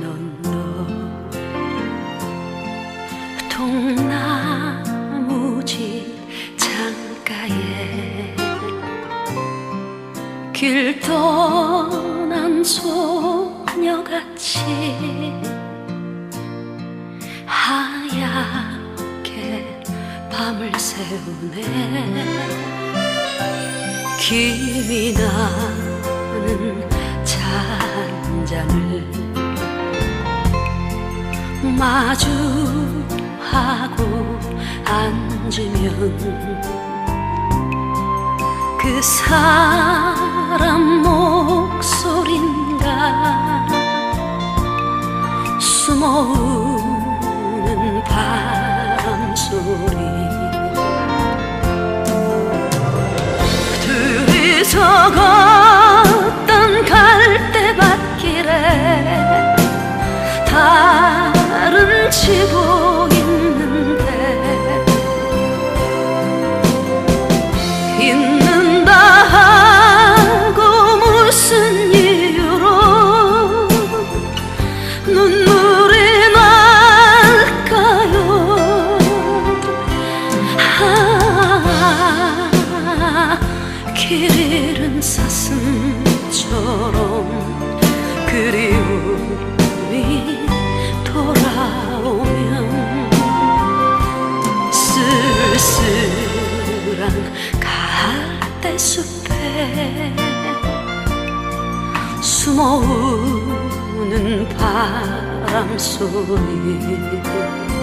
넌너 통나무집 창가에 길 떠난 소녀같이 하얗게 밤을 새우네. 김이 나는 잔잔을 마주하고 앉으면 그 사람 그리움이 돌아오면 쓸쓸한 갈대숲에 숨어오는 바람 소리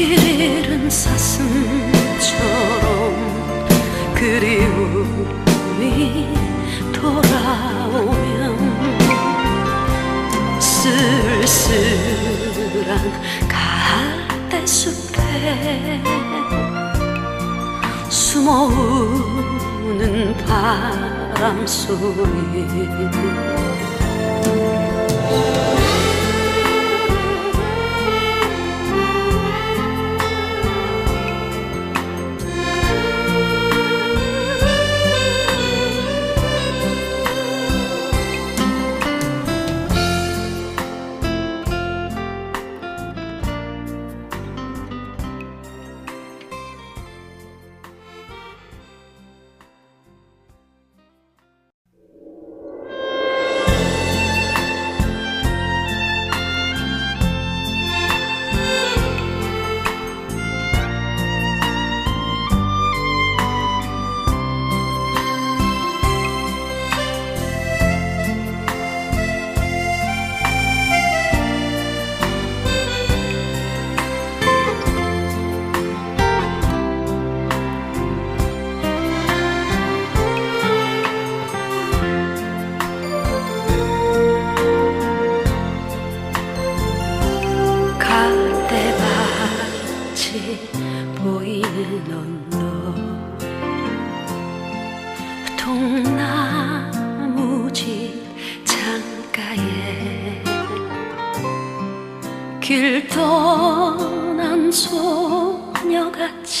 길 잃은 사슴처럼 그리움이 돌아오면 쓸쓸한 갈대숲에 숨어오는 바람 소리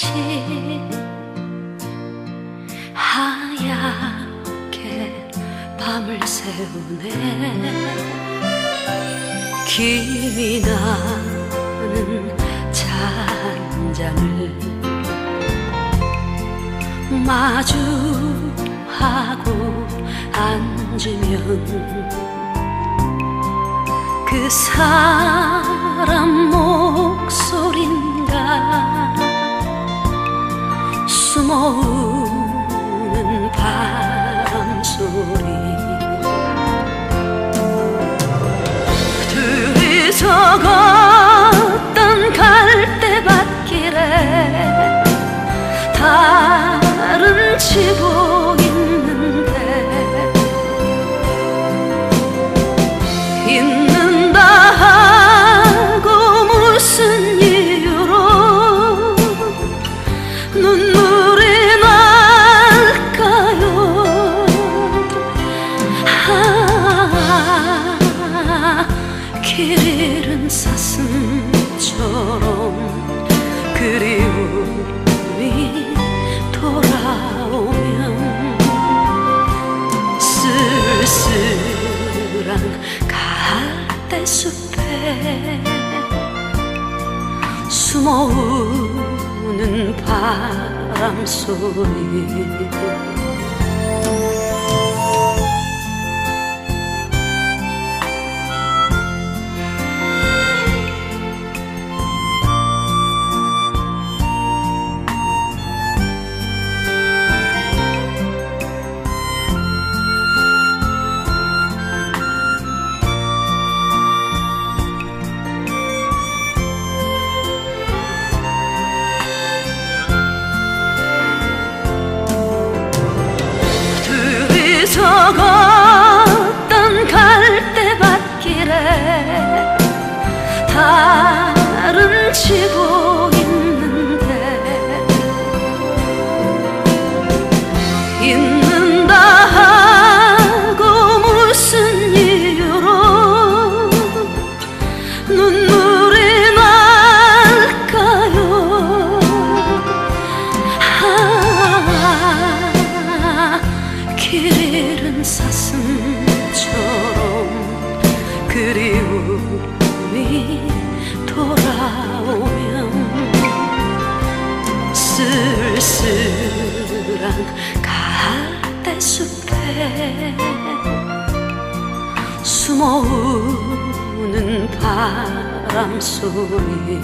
소녀같이 하얗게 밤을 새우네. 김이 나는 잔잔을 마주하고 앉으면 그 사람 목소린가 숨어오는 바람 속 소리. 둘이서 걷 사슴처럼 그리움이 돌아오면 쓸쓸한 갈대숲에 숨어 우는 바람 소리 길 잃은 사슴처럼 그리움이 돌아오면 쓸쓸한 갈대숲에 숨어 우는 바람 소리